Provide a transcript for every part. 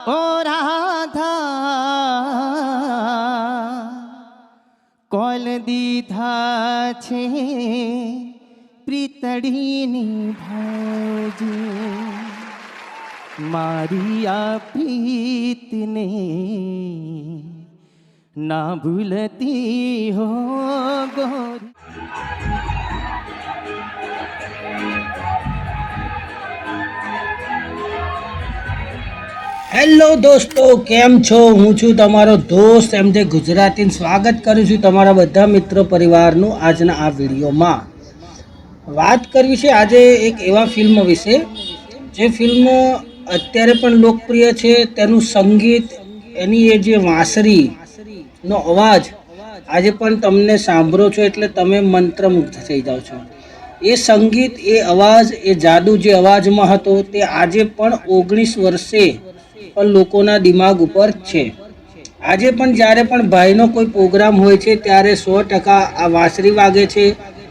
ઓ Radha call દીધા છે પ્રીતડીની ભાજી મારી આ પ્રીતને ના ભૂલતી હેલો દોસ્તો, કેમ છો? હું છું તમારો દોસ્ત એમ જે ગુજરાતીનું સ્વાગત કરું છું તમારા બધા મિત્રો પરિવારનું આજના આ વિડીયોમાં. વાત કરવી છે આજે એક એવા ફિલ્મ વિશે, જે ફિલ્મ અત્યારે પણ લોકપ્રિય છે, તેનું સંગીત, એની એ જે વાંસરીનો અવાજ, આજે પણ તમને સાંભળો છો એટલે તમે મંત્રમુગ્ધ થઈ જાઓ છો. એ સંગીત, એ અવાજ, એ જાદુ જે અવાજમાં હતો તે આજે પણ ઓગણીસ વર્ષે પણ લોકોના દિમાગ ઉપર છે. આજે પણ જ્યારે પણ ભાઈનો કોઈ પ્રોગ્રામ હોય છે, ત્યારે સો ટકા આ વાંસરી વાગે છે.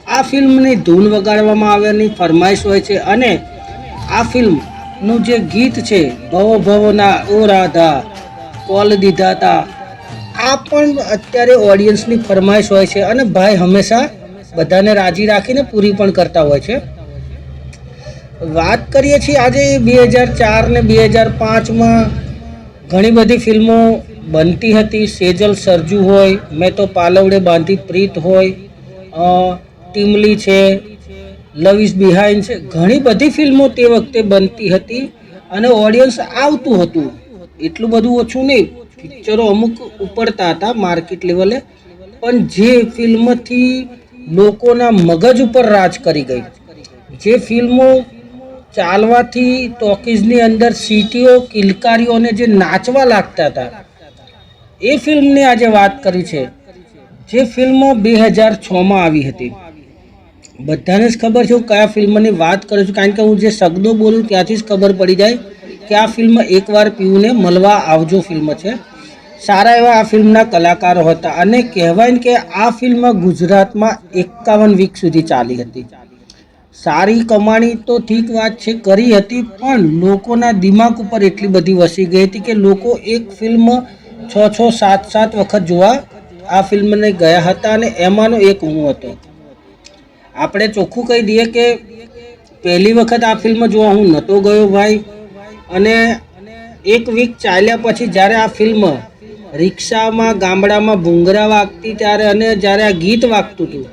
આ ફિલ્મની ધૂન વગાડવામાં આવવાની ફરમાઈશ હોય છે અને આ ફિલ્મનું જે ગીત છે, ભવો ભવોના ઓ રાધા, કોલ દીધા તા, આ પણ અત્યારે ઓડિયન્સની ફરમાઈશ હોય છે અને ભાઈ હંમેશા બધાને રાજી રાખીને પૂરી પણ કરતા હોય છે. વાત કરીએ છીએ આજે બે હજાર ચાર ને બે હજાર પાંચમાં ઘણી બધી ફિલ્મો બનતી હતી. સેજલ સરજુ હોય, મેં તો પાલવડે બાંધી પ્રીત હોય ટીમલી છે, લવ ઇઝ બિહાઇન્ડ છે, ઘણી બધી ફિલ્મો તે વખતે બનતી હતી અને ઓડિયન્સ આવતું હતું. એટલું બધું ઓછું નહીં, પિક્ચરો અમુક ઉપડતા હતા માર્કેટ લેવલે, પણ જે ફિલ્મથી લોકોના મગજ ઉપર રાજ કરી ગઈ. જે ફિલ્મો ચાલવાથી ટોકીઝની અંદર સીટીઓ, કિલકારીઓને જે નાચવા લાગતા હતા, એ ફિલ્મની આજે વાત કરી છે. જે ફિલ્મ બે હજાર છમાં આવી હતી. બધાને જ ખબર છે હું કયા ફિલ્મની વાત કરું છું. કારણ કે હું જે શબ્દો બોલું ત્યાંથી જ ખબર પડી જાય કે આ ફિલ્મ એકવાર પીયુને મળવા આવજો ફિલ્મ છે. સારા એવા આ ફિલ્મના કલાકારો હતા અને કહેવાય કે આ ફિલ્મ ગુજરાતમાં એકાવન વીક સુધી ચાલી હતી. સારી કમાણી તો ઠીક વાત છે, કરી હતી, પણ લોકોના દિમાગ ઉપર એટલી બધી વસી ગઈ હતી કે લોકો એક ફિલ્મ છ છ સાત સાત વખત જોવા આ ફિલ્મને ગયા હતા અને એમાંનો એક હું હતો. આપણે ચોખ્ખું કહી દઈએ કે પહેલી વખત આ ફિલ્મ જોવા હું નહોતો ગયો ભાઈ. અને એક વીક ચાલ્યા પછી જ્યારે આ ફિલ્મ રિક્ષામાં, ગામડામાં ભૂંગરા વાગતી ત્યારે અને જ્યારે આ ગીત વાગતું હતું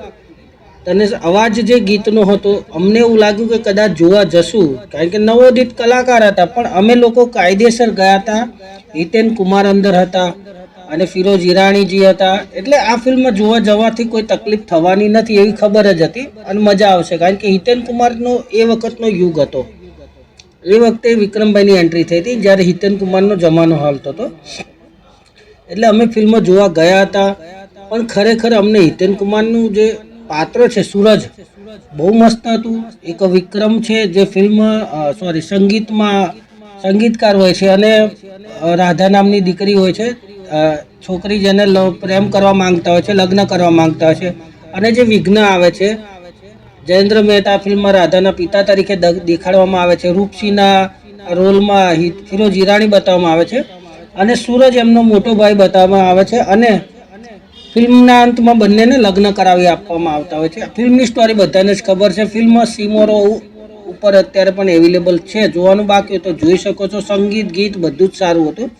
તને અવાજ જે ગીતનો હતો, અમને એવું લાગ્યું કે કદાચ જોવા જશું. કારણ કે નવોદિત કલાકાર હતા, પણ અમે લોકો કાયદેસર ગયા હતા. હિતેન કુમાર અંદર હતા અને ફિરોજ ઈરાણીજી હતા. એટલે આ ફિલ્મ જોવા જવાથી કોઈ તકલીફ થવાની નથી એવી ખબર જ હતી અને મજા આવશે. કારણ કે હિતેન કુમારનો એ વખતનો યુગ હતો. એ વખતે વિક્રમભાઈની એન્ટ્રી થઈ હતી, જ્યારે હિતેન કુમારનો જમાનો હાલતો હતો. એટલે અમે ફિલ્મ જોવા ગયા હતા. પણ ખરેખર અમને હિતેન કુમારનું જે પાત્ર છે સૂરજ. બહુ મસ્ત હતું. એક વિક્રમ છે જે ફિલ્મ સોરી સંગીતમાં સંગીતકાર હોય છે અને રાધા નામની દીકરી હોય છે. છોકરી જેને પ્રેમ કરવા માંગતા હોય છે, લગ્ન કરવા માંગતા હોય છે. અને જે વિઘ્ન આવે છે, જયેન્દ્ર મહેતા ફિલ્મમાં રાધાના પિતા તરીકે દેખાડવામાં આવે છે. રૂપસિંહના રોલમાં હિ- ફિરોજ ઈરાણી બતાવવામાં આવે છે. અને સૂરજ એમનો મોટો ભાઈ બતાવવામાં આવે છે. અને ફિલ્મના અંતમાં બંનેને લગ્ન કરાવી આપવામાં આવતા હોય છે. ફિલ્મની સ્ટોરી બધાને જ ખબર છે. ફિલ્મ સીમોરો ઉપર અત્યારે પણ અવેલેબલ છે. જોવાનું બાકી હોય તો જોઈ શકો છો. સંગીત, ગીત બધું જ સારું હતું.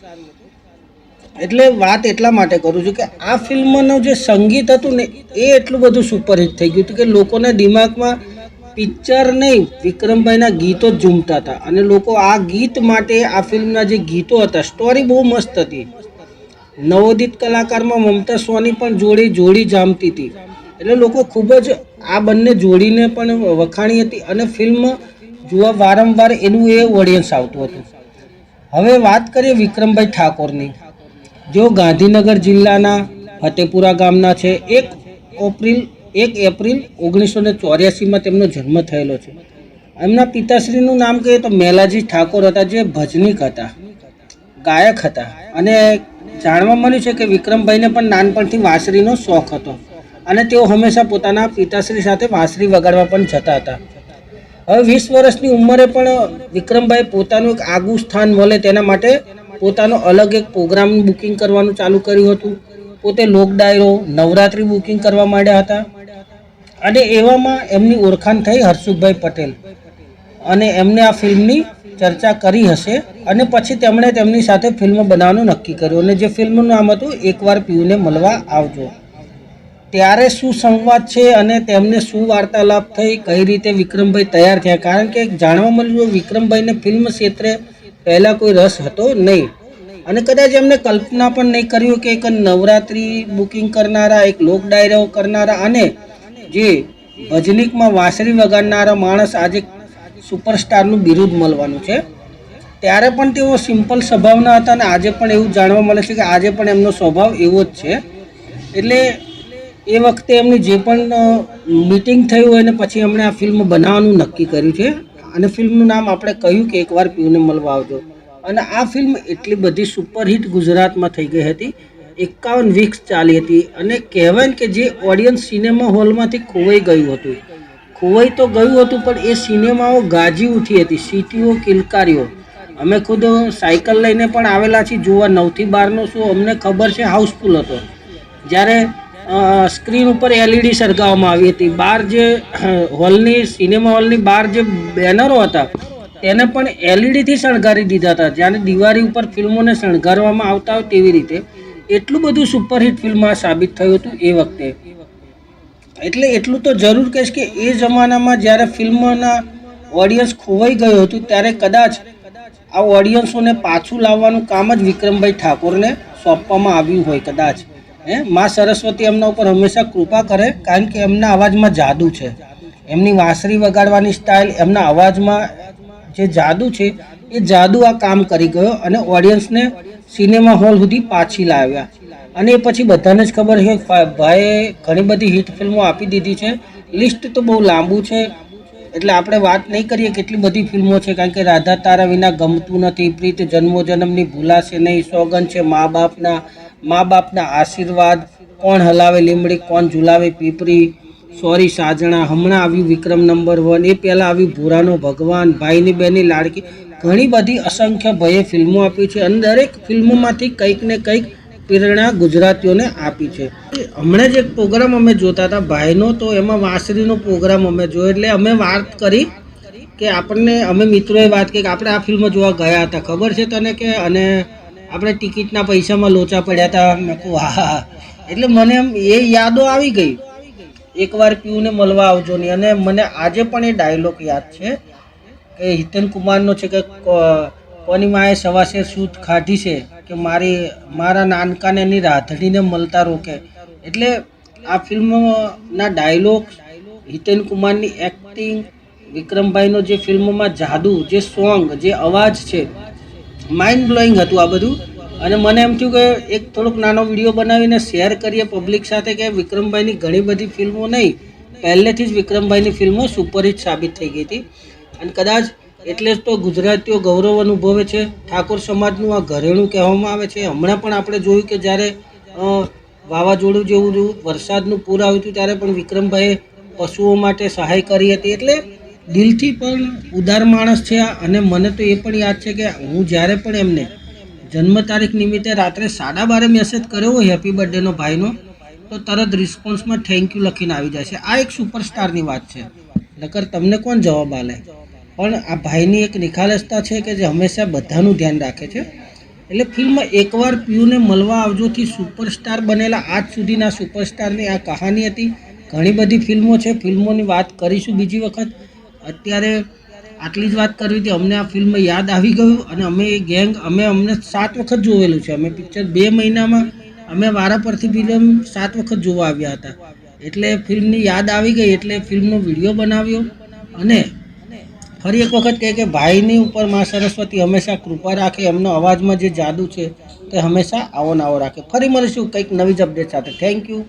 એટલે વાત એટલા માટે કરું છું કે આ ફિલ્મનું જે સંગીત હતું ને, એ એટલું બધું સુપરહિટ થઈ ગયું હતું કે લોકોના દિમાગમાં પિક્ચર નહીં, વિક્રમભાઈના ગીતો જ ઝૂમતા હતા. અને લોકો આ ગીત માટે આ ફિલ્મના જે ગીતો હતા સ્ટોરી બહુ મસ્ત હતી. નવોદિત કલાકારમાં મમતા સોની પણ જોડી જોડી જામતી હતી. એટલે લોકો ખૂબ જ આ બંને જોડીને પણ વખાણી હતી અને ફિલ્મ જોવા વારંવાર એનું એ ઓડિયન્સ આવતું હતું. હવે વાત કરીએ વિક્રમભાઈ ઠાકોરની. જેઓ ગાંધીનગર જિલ્લાના ફતેપુરા ગામના છે. એક એપ્રિલ એક એપ્રિલ ઓગણીસો ને ચોર્યાસીમાં તેમનો જન્મ થયેલો છે. એમના પિતાશ્રીનું નામ કહીએ તો મેલાજી ઠાકોર હતા, જે ભજનીક હતા, ગાયક હતા અને જાણવા મળ્યું છે કે વિક્રમભાઈને પણ નાનપણથી વાંસળીનો શોખ હતો અને તેઓ હંમેશા પોતાના પિતાશ્રી સાથે વાંસળી વગાડવા પણ જતા હતા. હવે વીસ વર્ષની ઉંમરે પણ વિક્રમભાઈ પોતાનું એક આગવું સ્થાન મળે તેના માટે પોતાનો અલગ એક પ્રોગ્રામ બુકિંગ કરવાનું ચાલુ કર્યું હતું. પોતે લોક ડાયરો, નવરાત્રિ બુકિંગ કરવા માંડ્યા હતા. અને એવામાં એમની ઓળખાણ થઈ હર્ષુભાઈ પટેલ. અને એમને આ ફિલ્મની ચર્ચા કરી હશે અને પછી તેમણે તેમની સાથે ફિલ્મ બનાવવાનું નક્કી કર્યું અને જે ફિલ્મનું નામ હતું એકવાર પીયુને મળવા આવજો. ત્યારે શું સંવાદ છે અને તેમને શું વાર્તાલાપ થઈ, કઈ રીતે વિક્રમભાઈ તૈયાર થયા? કારણ કે જાણવા મળ્યું વિક્રમભાઈને ફિલ્મ ક્ષેત્રે પહેલાં કોઈ રસ હતો નહીં. અને કદાચ એમને કલ્પના પણ નહીં કર્યું કે એક નવરાત્રિ બુકિંગ કરનારા, એક લોક ડાયરો કરનારા અને જે ભજનિકમાં વાંસળી વગાડનારા માણસ આજે સુપરસ્ટારનું બિરુદ મળવાનું છે. ત્યારે પણ તેઓ સિમ્પલ સ્વભાવના હતા અને આજે પણ એવું જાણવા મળે છે કે આજે પણ એમનો સ્વભાવ એવો જ છે. એટલે એ વખતે એમની જે પણ મિટિંગ થયું હોય ને પછી એમણે આ ફિલ્મ બનાવવાનું નક્કી કર્યું છે. અને ફિલ્મનું નામ આપણે કહ્યું કે એકવાર પીયુને મળવા આવજો. અને આ ફિલ્મ એટલી બધી સુપરહિટ ગુજરાતમાં થઈ ગઈ હતી. એકાવન વીક્સ ચાલી હતી. અને કહેવાય કે જે ઓડિયન્સ સિનેમા હોલમાંથી ખોવાઈ ગયું હતું. ખોવાઈ તો ગયું હતું, પણ એ સિનેમાઓ ગાજી ઉઠી હતી, સીટીઓ કિલકારીઓ. અમે ખુદ સાયકલ લઈને પણ આવેલા છીએ, જોવા નવથી બારનો શું, અમને ખબર છે, હાઉસફુલ હતો. જ્યારે સ્ક્રીન ઉપર એલઈડી સળગાવવામાં આવી હતી બહાર જે હોલની, સિનેમા હોલની બહાર જે બેનરો હતા, તેને પણ એલઈડીથી શણગારી દીધા હતા. જ્યારે દિવાળી ઉપર ફિલ્મોને શણગારવામાં આવતા હોય તેવી રીતે, એટલું બધું સુપરહિટ ફિલ્મ આ સાબિત થયું હતું એ વખતે. એટલે એટલું તો જરૂર કહીશ કે એ જમાનામાં જ્યારે ફિલ્મના ઓડિયન્સ ખોવાઈ ગયું હતું, ત્યારે કદાચ આ ઓડિયન્સોને પાછું લાવવાનું કામ જ વિક્રમભાઈ ઠાકોરને સોંપવામાં આવ્યું હોય, કદાચ. હે? મા સરસ્વતી એમના ઉપર હંમેશા કૃપા કરે, કારણ કે એમના અવાજમાં જાદુ છે. એમની વાંસળી વગાડવાની સ્ટાઇલ એમના અવાજમાં જે જાદુ છે, એ જાદુ આ કામ કરી ગયો અને ઓડિયન્સને સિનેમા હોલ સુધી પાછી લાવ્યા. અને એ પછી બધાને જ ખબર છે ભાઈએ ઘણી બધી હિટ ફિલ્મો આપી દીધી છે. લિસ્ટ તો બહુ લાંબુ છે. એટલે આપણે વાત નહીં કરીએ કેટલી બધી ફિલ્મો છે. કારણ કે રાધા તારા વિના ગમતું નથી. પ્રીત જન્મો જન્મની ભૂલાશે નહીં. સોગન છે મા બાપના મા બાપના આશીર્વાદ. કોણ હલાવે લીમડી, કોણ ઝુલાવે પીપરી? સોરી સાજણા, હમણાં આવ્યું વિક્રમ નંબર વન. એ પહેલાં આવ્યું ભૂરાનો ભગવાન, ભાઈની બેની લાડકી. ઘણી બધી અસંખ્ય ભયે ફિલ્મો આપી છે. અને દરેક ફિલ્મોમાંથી કંઈક ને કંઈક પ્રેરણા ગુજરાતીઓને આપી છે. હમણાં જ એક પ્રોગ્રામ અમે જોતા હતા, ભાઈનો તો એમાં વાંસરીનો પ્રોગ્રામ અમે જોયો, એટલે અમે વાત કરી કે આપણને, અમે મિત્રોએ વાત કરી કે આપણે આ ફિલ્મ જોવા ગયા હતા, ખબર છે તને કે? અને આપણે ટિકિટના પૈસામાં લોચા પડ્યા હતા. મેં કહું, હા એટલે મને એમ એ યાદો આવી ગઈ. એકવાર પીયુને મળવા આવજો નહીં. અને મને આજે પણ એ ડાયલોગ યાદ છે કે હિતેન કુમારનો છે કે કો- કોની માએ સવાસે સૂત ખાધી છે કે મારી, મારા નાનકાને એની રાધડીને મળતા રોકે. એટલે આ ફિલ્મના ડાયલોગ હિતેન કુમારની એક્ટિંગ વિક્રમભાઈનો જે ફિલ્મમાં જાદુ, જે સોંગ, જે અવાજ છે માઇન્ડ બ્લોઈંગ હતું આ બધું. અને મને એમ થયું કે એક થોડોક નાનો વીડિયો બનાવીને શેર કરીએ પબ્લિક સાથે કે વિક્રમભાઈની ઘણી બધી ફિલ્મો નહીં. પહેલેથી જ વિક્રમભાઈની ફિલ્મો સુપરહિટ સાબિત થઈ ગઈ હતી. અને કદાચ એટલે જ તો ગુજરાતીઓ ગૌરવ અનુભવે છે. ઠાકોર સમાજનું આ ઘરેણું કહેવામાં આવે છે. હમણાં પણ આપણે જોયું કે જ્યારે વાવાઝોડું જેવું વરસાદનું પૂર આવ્યું હતું ત્યારે પણ વિક્રમભાઈએ પશુઓ માટે સહાય કરી હતી. એટલે દિલથી પણ ઉદાર માણસ છે અને મને તો એ પણ યાદ છે કે હું જ્યારે પણ એમને જન્મ તારીખ નિમિત્તે રાત્રે સાડા બારે મેસેજ કર્યો હોય હેપી બર્થડેનો ભાઈનો, તો તરત રિસ્પોન્સમાં થેન્ક યુ લખીને આવી જાય છે. આ એક સુપરસ્ટારની વાત છે. નકર તમને કોણ જવાબ આલે પણ આ ભાઈની એક નિખાલસતા છે કે જે હંમેશા બધાનું ધ્યાન રાખે છે. એટલે ફિલ્મ એકવાર પિયુને મળવા આવજોથી સુપરસ્ટાર બનેલા આજ સુધીના સુપરસ્ટારની આ કહાની હતી. ઘણી બધી ફિલ્મો છે. ફિલ્મોની વાત કરીશું બીજી વખત. અત્યારે આટલી જ વાત કરવી હતી. અમને આ ફિલ્મ યાદ આવી ગયું અને અમે એ ગેંગ, અમે અમને સાત વખત જોયેલું છે. અમે પિક્ચર બે મહિનામાં અમે વારા પરથી ફિલ્મ સાત વખત જોવા આવ્યા હતા. એટલે ફિલ્મની યાદ આવી ગઈ. એટલે ફિલ્મનો વીડિયો બનાવ્યો અને ફરી એક વખત કહે કે ભાઈની ઉપર મા સરસ્વતી હંમેશા કૃપા રાખે, એમનો અવાજમાં જે જાદુ છે તે હંમેશા આવો નાવો રાખે. ફરી મળીશું કંઈક નવી જ અપડેટ સાથે. Thank you